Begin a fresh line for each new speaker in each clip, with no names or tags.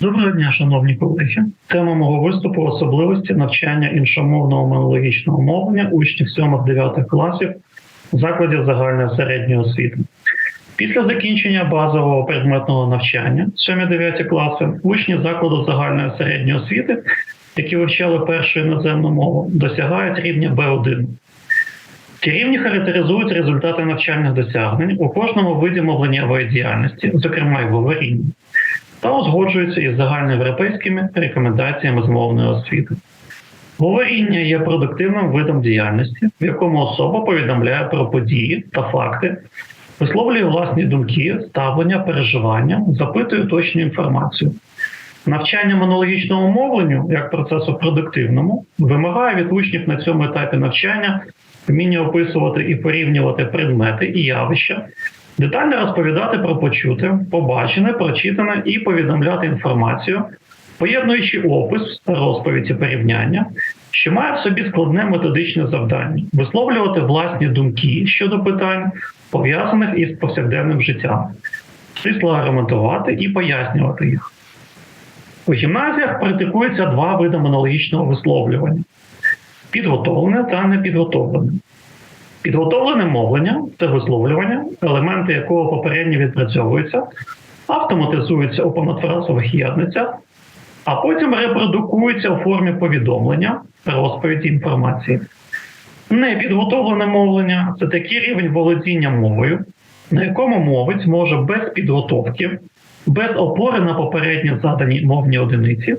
Доброго дня, шановні колеги. Тема мого виступу особливості навчання іншомовного монологічного мовлення учнів 7-9 класів закладів загальної середньої освіти. Після закінчення базового предметного навчання 7-9 класи учні закладу загальної середньої освіти, які вивчали першу іноземну мову, досягають рівня Б1. Ці рівні характеризують результати навчальних досягнень у кожному виді мовленнєвої діяльності, зокрема й в говорінні та узгоджуються із загальноєвропейськими рекомендаціями з мовної освіти. Говоріння є продуктивним видом діяльності, в якому особа повідомляє про події та факти, висловлює власні думки, ставлення, переживання, запитує точну інформацію. Навчання монологічному мовленню, як процесу продуктивному, вимагає від учнів на цьому етапі навчання вміння описувати і порівнювати предмети і явища, детально розповідати про почуте, побачене, прочитане і повідомляти інформацію, поєднуючи опис, розповідь і порівняння, що має в собі складне методичне завдання висловлювати власні думки щодо питань, пов'язаних із повсякденним життям, стисло аргументувати і пояснювати їх. У гімназіях практикується два види монологічного висловлювання: підготовлене та непідготовлене. Підготовлене мовлення це висловлювання, елементи якого попередньо відпрацьовуються, автоматизуються у понадфразових єдницях, а потім репродукуються у формі повідомлення, розповіді інформації. Непідготовлене мовлення це такий рівень володіння мовою, на якому мовець може без підготовки, без опори на попередньо задані мовні одиниці,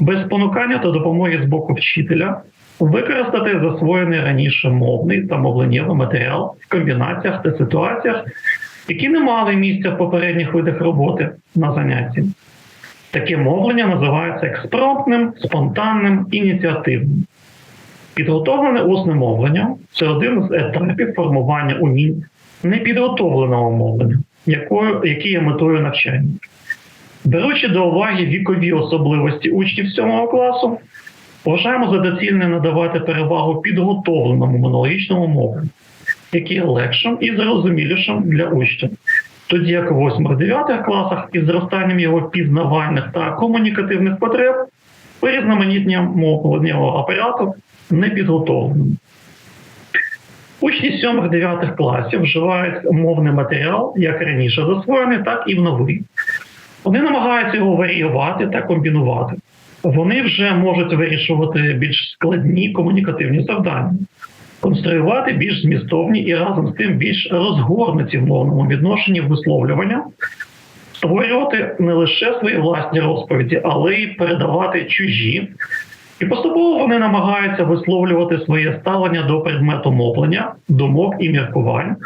без спонукання та допомоги з боку вчителя використати засвоєний раніше мовний та мовленнєвий матеріал в комбінаціях та ситуаціях, які не мали місця в попередніх видах роботи на занятті. Таке мовлення називається експромтним, спонтанним, ініціативним. Підготовлене усне мовлення це один з етапів формування умінь непідготовленого мовлення, якою, які є метою навчання. Беручи до уваги вікові особливості учнів 7 класу, Вважаємо за доцільне надавати перевагу підготовленому монологічному мовленню, яке є легшим і зрозумілішим для учнів. Тоді як у 8-9 класах із зростанням його пізнавальних та комунікативних потреб різноманітням мовленнєвого апарату не підготовленим. Учні 7-9 класів вживають мовний матеріал як раніше засвоєний, так і в новий. Вони намагаються його варіювати та комбінувати вони вже можуть вирішувати більш складні комунікативні завдання, конструювати більш змістовні і разом з тим більш розгорнуті в мовному відношенні висловлювання, створювати не лише свої власні розповіді, але й передавати чужі. І поступово вони намагаються висловлювати своє ставлення до предмету мовлення, думок і міркувань,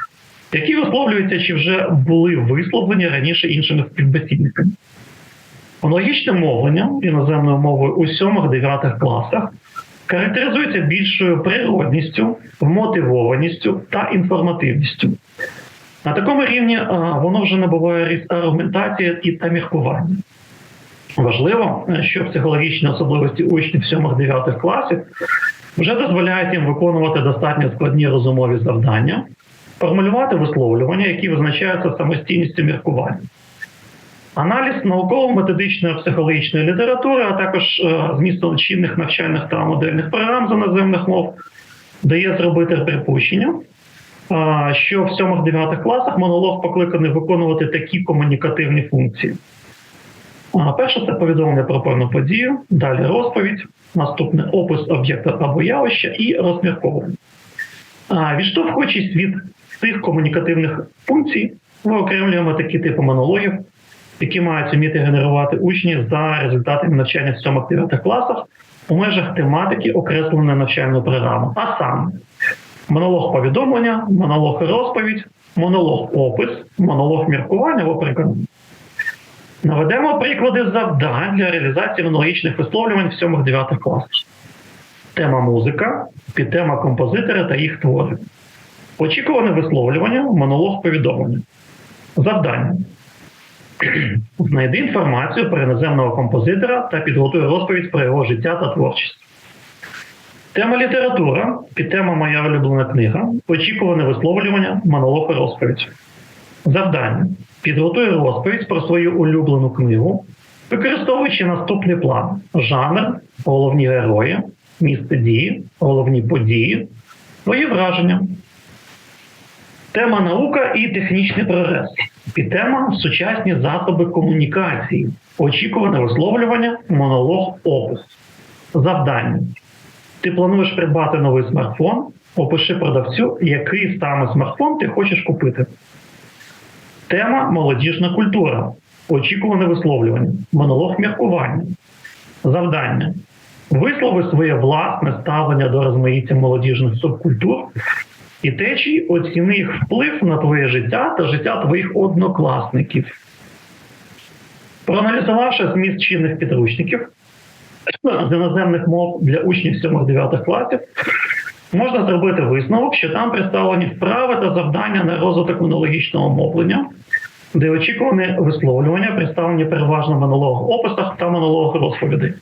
які висловлюються чи вже були висловлені раніше іншими співбесідниками. Аналогічне мовлення іноземною мовою у 7-9 класах характеризується більшою природністю, вмотивованістю та інформативністю. На такому рівні воно вже набуває ріст аргументації і та міркування. Важливо, що психологічні особливості учнів 7-9 класів вже дозволяють їм виконувати достатньо складні розумові завдання, формулювати висловлювання, які визначаються самостійністю міркування. Аналіз науково-методичної психологічної літератури, а також е, змісту чинних навчальних та модельних програм з іноземних мов дає зробити припущення, що в 7-9 класах монолог покликаний виконувати такі комунікативні функції. Перше це повідомлення про певну подію, далі розповідь, наступний опис об'єкта або явища і розмірковування. Відштовхуючись від цих комунікативних функцій, ми окремлюємо такі типи монологів які мають вміти генерувати учні за результатами навчання в 7-9 класах у межах тематики окресленої навчальної програми. А саме монолог повідомлення, монолог розповідь, монолог опис, монолог міркування або переконання. Наведемо приклади завдань для реалізації монологічних висловлювань в 7-9 класах. Тема музика, підтема композитора та їх твори. Очікуване висловлювання, монолог повідомлення. Завдання. Знайди інформацію про іноземного композитора та підготуй розповідь про його життя та творчість. Тема література підтема Моя улюблена книга. Очікуване висловлювання, монолог і розповідь. Завдання. Підготуй розповідь про свою улюблену книгу, використовуючи наступний план: жанр, головні герої, місце дії, головні події, свої враження. Тема наука і технічний прогрес. Підтема сучасні засоби комунікації, очікуване висловлювання, монолог, опис. Завдання. Ти плануєш придбати новий смартфон, опиши продавцю, який саме смартфон ти хочеш купити. Тема молодіжна культура, очікуване висловлювання, монолог міркування. Завдання. Вислови своє власне ставлення до розмаїття молодіжних субкультур і течій оціни їх вплив на твоє життя та життя твоїх однокласників. Проаналізувавши зміст чинних підручників з іноземних мов для учнів 7-9 класів, можна зробити висновок, що там представлені вправи та завдання на розвиток монологічного мовлення, де очікуване висловлювання представлені переважно в монологах описах та монологах розповідей.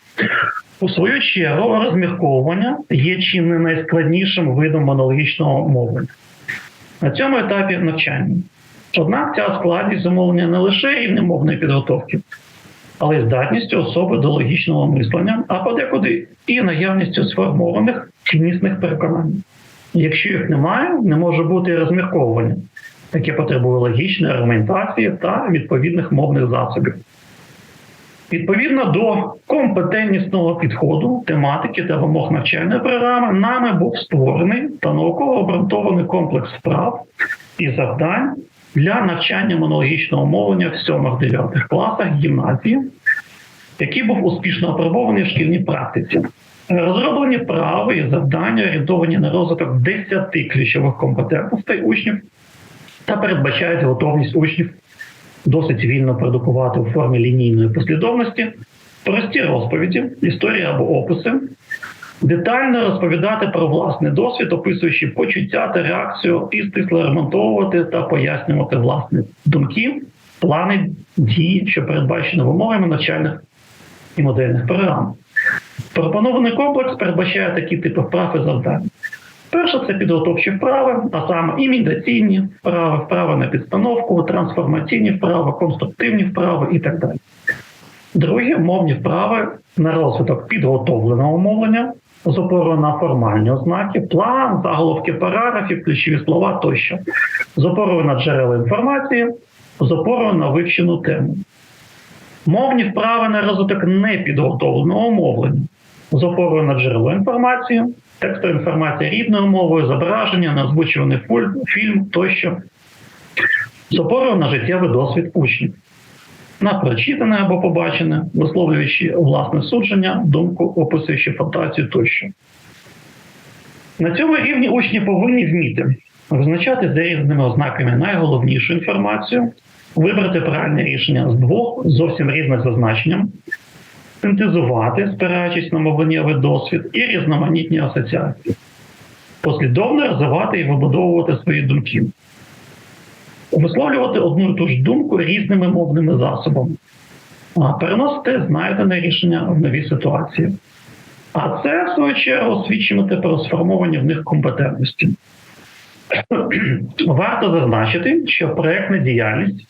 У свою чергу, розмірковування є чи не найскладнішим видом монологічного мовлення. На цьому етапі навчання. Однак ця складність замовлення не лише рівнем мовної підготовки, але й здатністю особи до логічного мислення, а подекуди і наявністю сформованих ціннісних переконань. Якщо їх немає, не може бути розмірковування, яке потребує логічної аргументації та відповідних мовних засобів. Відповідно до компетентнісного підходу, тематики та вимог навчальної програми, нами був створений та науково обґрунтований комплекс вправ і завдань для навчання монологічного мовлення в 7-9 класах гімназії, який був успішно опробований в шкільній практиці. Розроблені вправи і завдання орієнтовані на розвиток 10 ключових компетентностей учнів та передбачають готовність учнів досить вільно продукувати у формі лінійної послідовності прості розповіді, історії або описи, детально розповідати про власний досвід, описуючи почуття та реакцію, і стисло ремонтовувати та пояснювати власні думки, плани дії, що передбачені вимогами навчальних і модельних програм. Пропонований комплекс передбачає такі типи вправ і завдань. Перше це підготовчі вправи, а саме імітаційні вправи, вправи на підстановку, трансформаційні вправи, конструктивні вправи і так далі. Друге мовні вправи на розвиток підготовленого мовлення з опорою на формальні ознаки, план, заголовки параграфів, ключові слова тощо, з опорою на джерела інформації, з опорою на вивчену тему. Мовні вправи на розвиток непідготовленого мовлення з опорою на джерело інформації, текстова інформація рідною мовою, зображення, неозвучуваний фільм тощо, з опорою на життєвий досвід учнів, на прочитане або побачене, висловлюючи власне судження, думку, описуючи фантазію тощо. На цьому рівні учні повинні вміти визначати за різними ознаками найголовнішу інформацію, вибрати правильне рішення з двох зовсім різних зазначенням, синтезувати, спираючись на мовленнєвий досвід і різноманітні асоціації, послідовно розвивати і вибудовувати свої думки, висловлювати одну і ту ж думку різними мовними засобами, переносити знайдене рішення в нові ситуації. А це, в свою чергу, свідчитиме про сформовані в них компетентності. Варто зазначити, що проєктна діяльність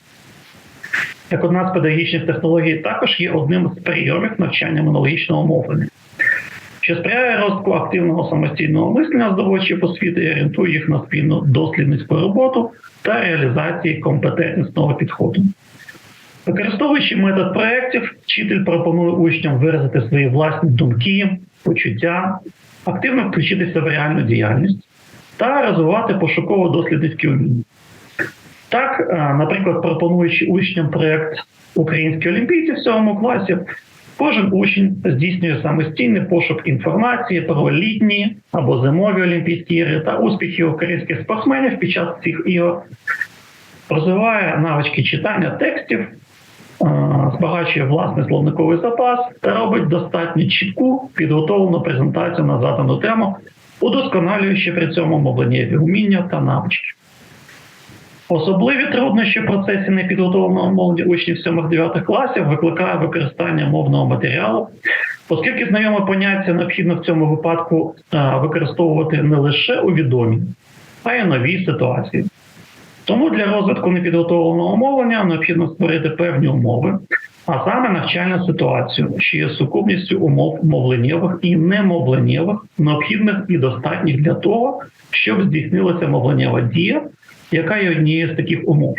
як одна з педагогічних технологій, також є одним з прийомів навчання монологічного мовлення, що сприяє розвитку активного самостійного мислення здобувачів освіти і орієнтує їх на спільну дослідницьку роботу та реалізації компетентного підходу. Використовуючи метод проєктів, вчитель пропонує учням виразити свої власні думки, почуття, активно включитися в реальну діяльність та розвивати пошуково-дослідницькі уміння. Так, е, наприклад, пропонуючи учням проєкт Українські олімпійці в сьомому класі, кожен учень здійснює самостійний пошук інформації про літні або зимові олімпійські ігри та успіхи українських спортсменів під час цих ігор, розвиває навички читання текстів, е, збагачує власний словниковий запас та робить достатньо чітку підготовлену презентацію на задану тему, удосконалюючи при цьому мовленнєві уміння та навички. Особливі труднощі в процесі непідготовленого молоді учнів 7-9 класів викликає використання мовного матеріалу, оскільки знайоме поняття необхідно в цьому випадку використовувати не лише у відомі, а й новій ситуації. Тому для розвитку непідготовленого мовлення необхідно створити певні умови, а саме навчальну ситуацію, що є сукупністю умов мовленнєвих і немовленнєвих, необхідних і достатніх для того, щоб здійснилася мовленнєва дія, яка є однією з таких умов.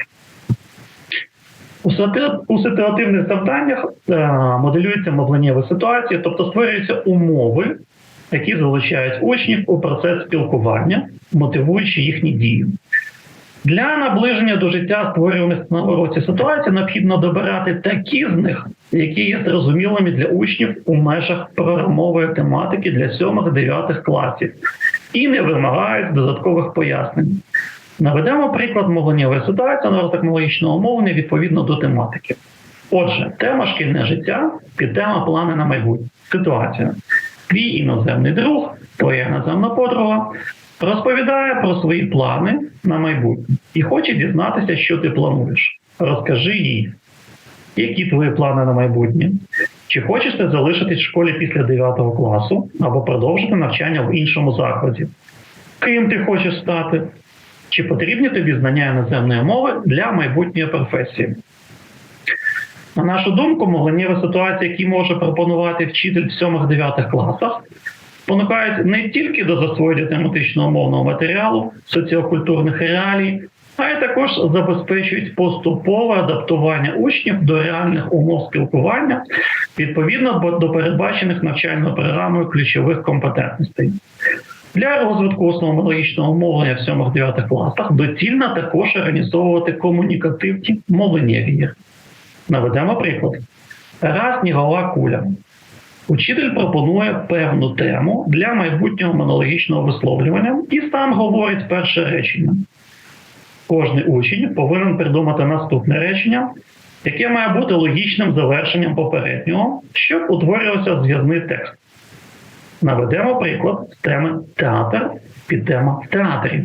У ситуативних завданнях е, моделюється мовленнєва ситуація, тобто створюються умови, які залучають учнів у процес спілкування, мотивуючи їхні дії. Для наближення до життя створюваних на уроці ситуацій необхідно добирати такі з них, які є зрозумілими для учнів у межах програмової тематики для 7-9 класів і не вимагають додаткових пояснень. Наведемо приклад мовленнєвої ситуації наротехнологічного мовлення відповідно до тематики. Отже, тема шкільне життя, підтема плани на майбутнє. Ситуація. Твій іноземний друг, твоя іноземна подруга розповідає про свої плани на майбутнє і хоче дізнатися, що ти плануєш. Розкажи їй, які твої плани на майбутнє. Чи хочеш ти залишитись в школі після 9 класу або продовжити навчання в іншому закладі? Ким ти хочеш стати? Чи потрібні тобі знання іноземної мови для майбутньої професії? На нашу думку, мовленнєва ситуація, які може пропонувати вчитель в 7-9 класах, спонукають не тільки до засвоєння тематичного мовного матеріалу, соціокультурних реалій, а й також забезпечують поступове адаптування учнів до реальних умов спілкування відповідно до передбачених навчальною програмою ключових компетентностей. Для розвитку основно-логічного мовлення в 7-9 класах доцільно також організовувати комунікативні мовленнєві ігри. Наведемо приклад. Гра снігова куля. Учитель пропонує певну тему для майбутнього монологічного висловлювання і сам говорить перше речення. Кожний учень повинен придумати наступне речення, яке має бути логічним завершенням попереднього, щоб утворювався зв'язний текст. Наведемо приклад з теми театр під тема в театрі.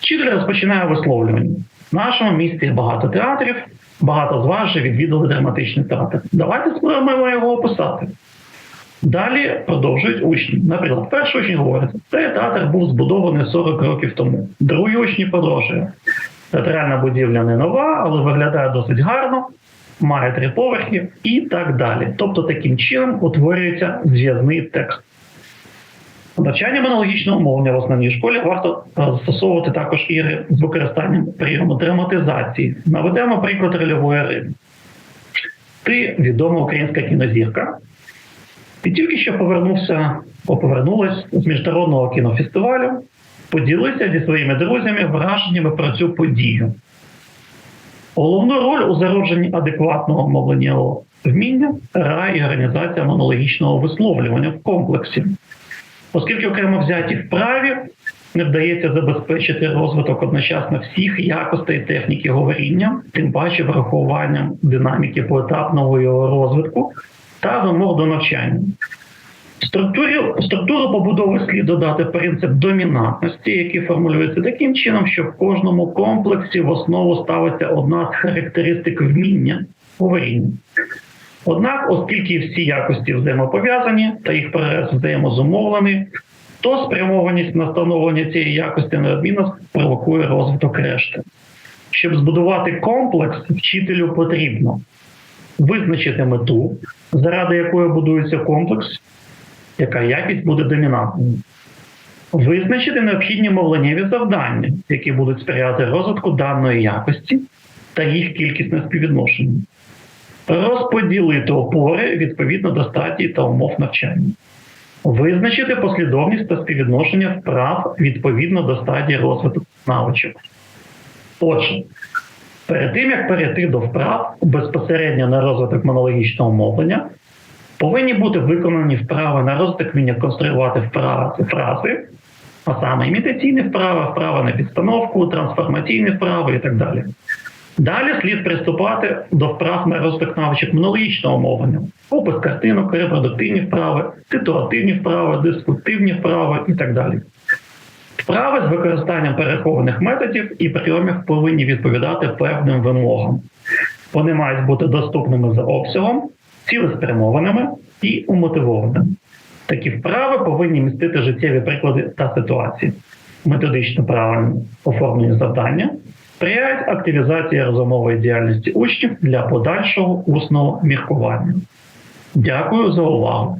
Вчитель розпочинає висловлювання. В нашому місті багато театрів, багато з вас вже відвідали драматичний театр. Давайте спробуємо його описати. Далі продовжують учні. Наприклад, перший учень говорить, цей театр був збудований 40 років тому. Другий учень продовжує. Театральна будівля не нова, але виглядає досить гарно, має три поверхи і так далі. Тобто таким чином утворюється зв'язний текст. Навчання монологічного мовлення в основній школі варто е, застосовувати також ігри з використанням прийому драматизації. Наведемо приклад рольової гри. Ти відома українська кінозірка, і тільки що повернувся, повернулась з міжнародного кінофестивалю, поділися зі своїми друзями враженнями про цю подію. Головну роль у зародженні адекватного мовленнєвого вміння грає організація монологічного висловлювання в комплексі. Оскільки окремо взяті вправі не вдається забезпечити розвиток одночасно всіх якостей техніки говоріння, тим паче врахуванням динаміки поетапного його розвитку та вимог до навчання. В структурі, структуру побудови слід додати принцип домінантності, який формулюється таким чином, що в кожному комплексі в основу ставиться одна з характеристик вміння говоріння. Однак, оскільки всі якості взаємопов'язані та їх прогрес взаємозумовлений, то спрямованість на встановлення цієї якості неодмінно провокує розвиток решти. Щоб збудувати комплекс, вчителю потрібно визначити мету, заради якої будується комплекс, яка якість буде домінантною. Визначити необхідні мовленнєві завдання, які будуть сприяти розвитку даної якості та їх кількісне співвідношення. Розподілити опори відповідно до стадії та умов навчання. Визначити послідовність та співвідношення вправ відповідно до стадії розвитку навичок. Отже, перед тим як перейти до вправ безпосередньо на розвиток монологічного мовлення, повинні бути виконані вправи на розвиток вміння конструювати вправи, фрази, а саме імітаційні вправи, вправи на підстановку, трансформаційні вправи і так далі. Далі слід приступати до вправ на розвиток навичок монологічного мовлення, опис картинок, репродуктивні вправи, ситуативні вправи, дискутивні вправи і так далі. Вправи з використанням перехованих методів і прийомів повинні відповідати певним вимогам. Вони мають бути доступними за обсягом, цілеспрямованими і умотивованими. Такі вправи повинні містити життєві приклади та ситуації, методично правильно оформлені завдання, сприяють активізації розумової діяльності учнів для подальшого усного міркування. Дякую за увагу.